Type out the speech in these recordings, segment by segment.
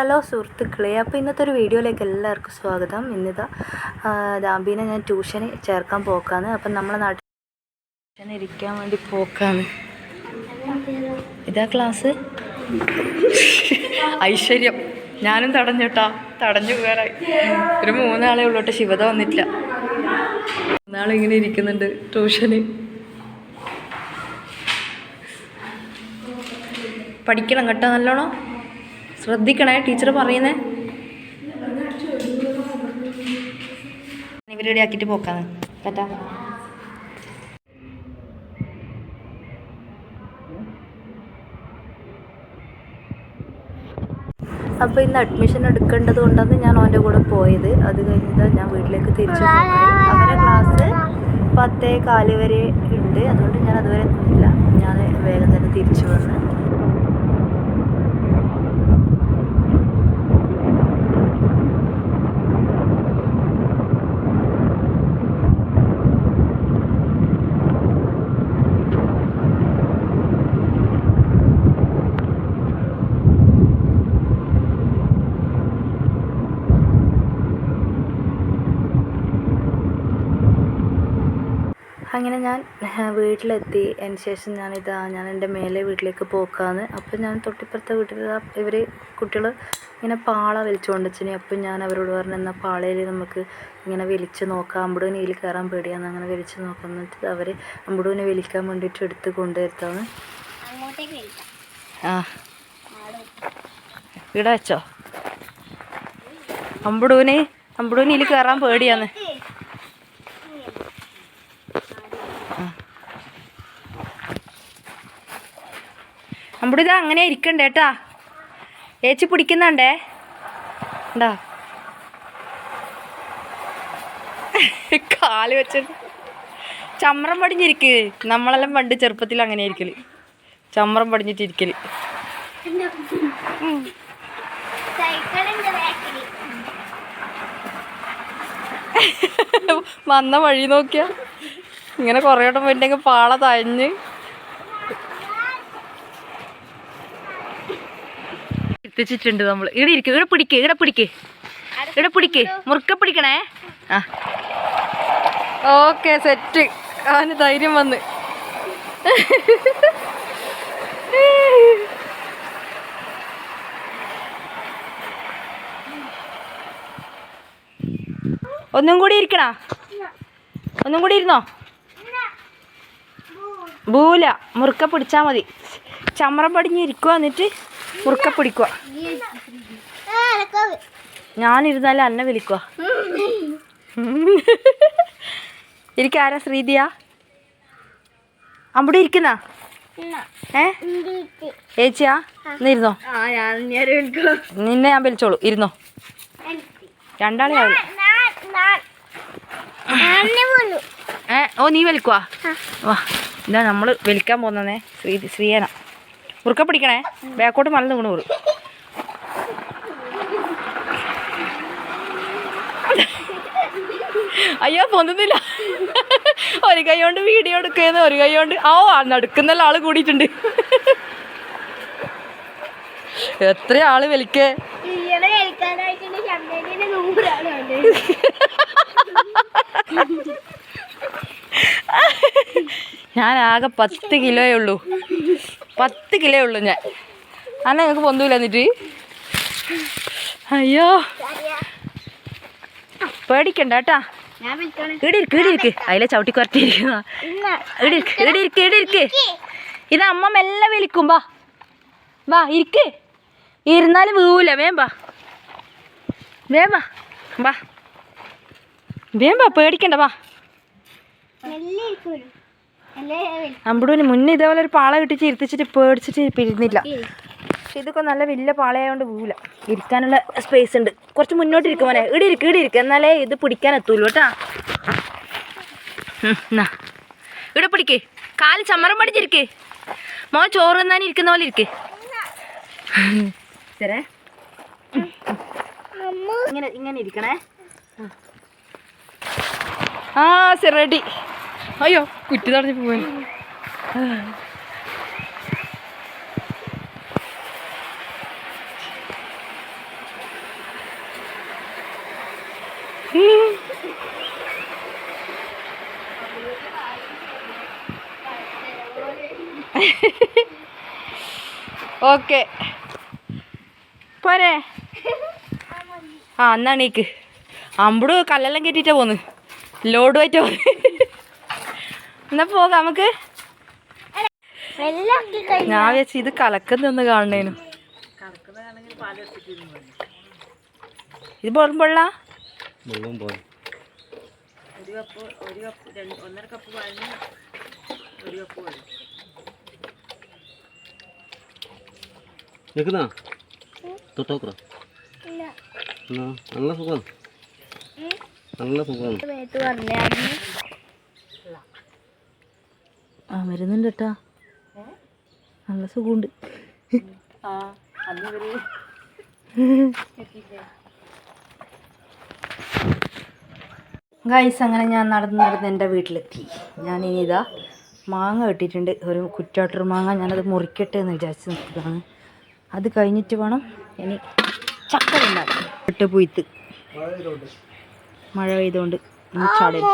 Hello സുഹൃത്തുക്കളെ അപ്പോൾ ഇന്നത്തെ ഒരു വീഡിയോയിലേക്ക് എല്ലാവർക്കും സ്വാഗതം. ഇന്നിതാ ദാമ്പീനെ ഞാൻ ട്യൂഷന് ചേർക്കാൻ പോക്കാണ്. അപ്പം നമ്മളെ നാട്ടിൽ ട്യൂഷൻ ഇരിക്കാൻ വേണ്ടി പോക്കാണ്. ഇതാ ക്ലാസ്. ഐശ്വര്യം. ഞാനും തടഞ്ഞു കേട്ടാ. തടഞ്ഞു പോകാറായി. ഒരു മൂന്നാളെ ഉള്ളോട്ട് ശിവത വന്നിട്ടില്ല. മൂന്നാളിങ്ങനെ ഇരിക്കുന്നുണ്ട് ട്യൂഷന്. പഠിക്കണം കേട്ടോ നല്ലോണം. ശ്രദ്ധിക്കണേ ടീച്ചർ പറയുന്നേ. റെഡി ആക്കിയിട്ട് പോക്കാന്ന്. പറ്റാ അപ്പോൾ ഇന്ന് അഡ്മിഷൻ എടുക്കേണ്ടത് കൊണ്ടാണ് ഞാൻ അവന്റെ കൂടെ പോയത്. അത് കഴിഞ്ഞിട്ട് ഞാൻ വീട്ടിലേക്ക് തിരിച്ചു അവരുടെ ക്ലാസ് പത്തേ കാൽ വരെ ഉണ്ട്. അതുകൊണ്ട് ഞാൻ അതുവരെ നിന്നില്ല ഞാൻ വേഗം തന്നെ തിരിച്ചു വന്ന് അങ്ങനെ ഞാൻ വീട്ടിലെത്തി. അതിന് ശേഷം ഞാനിതാ ഞാൻ എന്റെ മേലെ വീട്ടിലേക്ക് പോക്കാന്ന്. അപ്പോൾ ഞാൻ തൊട്ടിപ്പുറത്തെ വീട്ടിൽ ഇവർ കുട്ടികൾ ഇങ്ങനെ പാള വലിച്ചുകൊണ്ട് വെച്ചിനി. അപ്പം ഞാൻ അവരോട് പറഞ്ഞു എന്നാൽ പാളയിൽ നമുക്ക് ഇങ്ങനെ വലിച്ച് നോക്കാം. അമ്പുടൂന് ഇതിൽ കയറാൻ പേടിയാന്ന്. അങ്ങനെ വലിച്ച് നോക്കാം. എന്നിട്ട് അവർ അമ്പടൂനെ വലിക്കാൻ വേണ്ടിയിട്ട് എടുത്ത് കൊണ്ടുവരുത്താണ് ആ. ഇവിടെ വെച്ചോ. അമ്പുടൂന് അമ്പുടൂന് ഇതിൽ കയറാൻ പേടിയാന്ന്. അമ്പുടു ഇത് അങ്ങനെ ഇരിക്കണ്ടേ കേട്ടാ ഏച്ചി പിടിക്കുന്നുണ്ടേ? ഉണ്ടാ കാൽ വെച്ചിട്ട് ചമ്രം പടിഞ്ഞിരിക്ക്. നമ്മളെല്ലാം പണ്ട് ചെറുപ്പത്തിൽ അങ്ങനെ ഇരിക്കൽ. ചമ്രം പടിഞ്ഞിട്ടിരിക്കൽ. വന്ന വഴി നോക്കിയ. ഇങ്ങനെ കുറേ വട്ടം പോയിട്ടുണ്ടെങ്കിൽ പാള തഴഞ്ഞ്. എത്തിച്ചിട്ടുണ്ട് നമ്മൾ. ഇവിടെ ഇരിക്കും? ഇവിടെ പിടിക്ക്? ഇവിടെ പിടിക്ക്? ഇവിടെ പിടിക്ക്? മുറുക്ക പിടിക്കണേ. ആ. ഓക്കെ സെറ്റ് അവന് ധൈര്യം വന്ന്. ഒന്നും കൂടി ഇരിക്കണ? ഒന്നും കൂടി ഇരുന്നോ? ഭൂല. മുറുക്ക പിടിച്ചാൽ മതി. ചമ്രം പടിഞ്ഞ് ഇരിക്കുക എന്നിട്ട് മുറുക്ക പിടിക്കുക ഞാനിരുന്നാലും അന്നെ വിളിക്കുക ഇരിക്കാരാ ശ്രീതിയാ? അവിടെ ഇരിക്കുന്ന? ഏ? ഏച്ചിയാ? ഇന്നിരുന്നോ നിന്നെ ഞാൻ വിളിച്ചോളൂ. ഇരുന്നോ? രണ്ടാളെ ഏ ഓ നീ വലിക്കുവാ വാ ഇതാ നമ്മൾ വലിക്കാൻ പോകുന്നേ. ശ്രീ ശ്രീയന. മുറുക്ക പിടിക്കണേ. ബാക്കോട്ട് മലന്ന് വീണ് വീറും അയ്യോ പൊന്നുന്നില്ല ഒരു കൈ കൊണ്ട് വീഡിയോ എടുക്കുന്ന ഒരു കൈ കൊണ്ട് ആ നടുക്കുന്ന ആൾ കൂടിയിട്ടുണ്ട്. എത്ര ആൾ വലിക്കേ ഞാൻ ആകെ പത്ത് കിലോയേ ഉള്ളൂ. പത്ത് കിലോ ഉള്ളൂ ഞാൻ. അന്ന ഞങ്ങൾക്ക് പൊന്തൂല എന്നിട്ട്? അയ്യോ. പേടിക്കണ്ട കേട്ടാ. ഇവിടെ ഇരിക്ക് അതിലെ ചവിട്ടി കുറച്ചിരിക്കുന്ന ഇരിക്ക് ഇവിടെ ഇരിക്ക് ഇത് അമ്മ മെല്ലെ വിളിക്കും വാ. വാ ഇരിക്ക്. ഇരുന്നാലും വീവൂല വേം വാ. വേം വാ വാ. വേം വാ പേടിക്കണ്ട മെല്ലെ അമ്പടൂന് മുന്നേ ഇതേപോലെ ഒരു പാള കിട്ടിച്ച് ഇരുത്തിച്ചിട്ട് പേടിച്ചിട്ട് പിരിഞ്ഞില്ല. പക്ഷെ ഇതൊക്കെ നല്ല വലിയ പാളയായതുകൊണ്ട് പോവില്ല ഇരിക്കാനുള്ള സ്പേസ് ഉണ്ട്. കുറച്ച് മുന്നോട്ട് ഇരിക്കും മോനെ. ഇവിടെ ഇരിക്കും ഇവിടെ ഇരിക്കും. എന്നാലേ ഇത് പിടിക്കാൻ എത്തൂല്ലോ കേട്ടാ. ഇവിടെ പിടിക്ക്. കാൽ ചമ്മരം പഠിച്ചിരിക്ക് മോൻ ചോറ് തിന്നാൻ ഇരിക്കുന്ന പോലെ ഇരിക്ക്. ഇങ്ങനെ ഇങ്ങനെ ഇരിക്കണേ. ആ സെറഡി റെഡി അയ്യോ കുറ്റി തടഞ്ഞു പോവാൻ ഓക്കെ. പോരെ. ആ എന്നാണ് എനിക്ക് അമ്പടു കല്ലെല്ലാം കെട്ടിയിട്ടാ പോന്ന്. ലോഡ് ലോഡുമായിട്ടാ പോന്ന്. എന്നാ പോകാം നമുക്ക്. ഞാൻ വിചാരിച്ചു ഇത് കലക്കുന്നൊന്ന് കാണണേനു. ഇത് എന്നാ നല്ല സുഖം. നല്ല സുഖം. ആ വരുന്നുണ്ട് കേട്ടാ നല്ല സുഖമുണ്ട് ഗൈസ് അങ്ങനെ ഞാൻ നടന്ന് നടന്ന് എന്റെ വീട്ടിലെത്തി. ഞാൻ ഇനി ഇതാ മാങ്ങ കിട്ടിയിട്ടുണ്ട് ഒരു കുറ്റാട്ടർ മാങ്ങ ഞാനത് മുറിക്കട്ടെ എന്ന് വിചാരിച്ച് നിൽക്കുന്നതാണ് അത് കഴിഞ്ഞിട്ട് വേണം ഇനി ചക്ക ഉണ്ടാക്കാൻ ഇട്ട് പൊയ്ത്ത്. മഴ പെയ്തുകൊണ്ട് ചാടരുത്.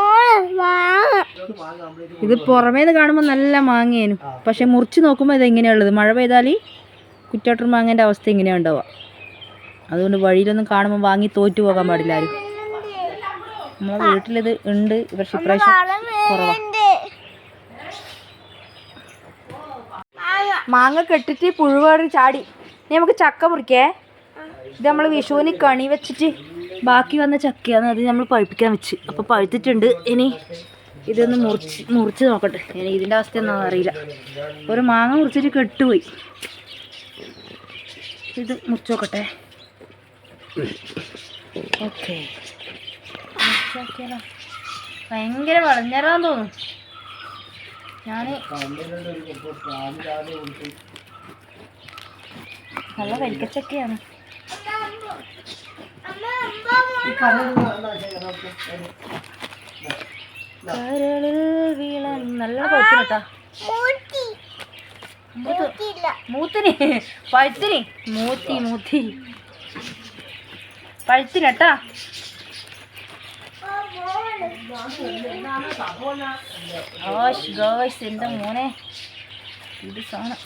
ഇത് പുറമേന്ന് കാണുമ്പോൾ നല്ല മാങ്ങയേനു പക്ഷെ മുറിച്ച് നോക്കുമ്പോൾ ഇത് എങ്ങനെയുള്ളത് മഴ പെയ്താൽ കുറ്റാട്ടർ മാങ്ങേന്റെ അവസ്ഥ ഇങ്ങനെയാണ് ഉണ്ടാവുക. അതുകൊണ്ട് വഴിയിലൊന്നും കാണുമ്പോൾ വാങ്ങി തോറ്റു പോകാൻ പാടില്ല ആരും. നമ്മളെ വീട്ടിലിത് ഉണ്ട്. പക്ഷെ ഇപ്രാവശ്യം കുറവാണ് മാങ്ങ കെട്ടിട്ട് പുഴുവേറി ചാടി. ഇനി നമുക്ക് ചക്ക മുറിക്കേ. ഇത് നമ്മൾ വിഷുവിന് കണി വെച്ചിട്ട് ബാക്കി വന്ന ചക്കയാണ് അത് നമ്മൾ പഴുപ്പിക്കാൻ വെച്ച്. അപ്പോൾ പഴുത്തിട്ടുണ്ട്. ഇനി ഇതൊന്ന് മുറിച്ച് മുറിച്ച് നോക്കട്ടെ. ഇനി ഇതിന്റെ അവസ്ഥ എന്താണെന്ന് അറിയില്ല. ഒരു മാങ്ങ മുറിച്ചിട്ട് കെട്ടുപോയി. ഇത് മുറിച്ച് നോക്കട്ടെ. ഓക്കെ. ഭയങ്കര വളഞ്ഞറാന്ന് തോന്നുന്നു. ഞാൻ നല്ല വരിക്കച്ചക്കയാണ് കരളിൽ വീളൻ നല്ല പഴുത്തിനട്ടാ മൂത്തിനി. പഴുത്തിനി. മൂത്തി മൂത്തി. പഴുത്തിനട്ടാ എന്റെ മോനെ. ഇത് സാധനം.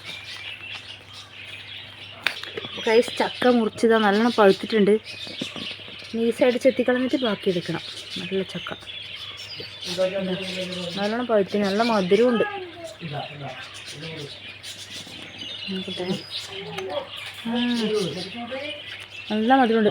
കൈസ് ചക്ക മുറിച്ചതാ. നല്ലോണം പഴുത്തിട്ടുണ്ട്. നീസ് ഈ സൈഡ് ചെത്തിക്കളഞ്ഞിട്ട് ബാക്കി എടുക്കണം നല്ല ചക്ക. നല്ലോണം പഴുത്തി നല്ല മധുരമുണ്ട് ഉണ്ട്. നല്ല മധുരമുണ്ട്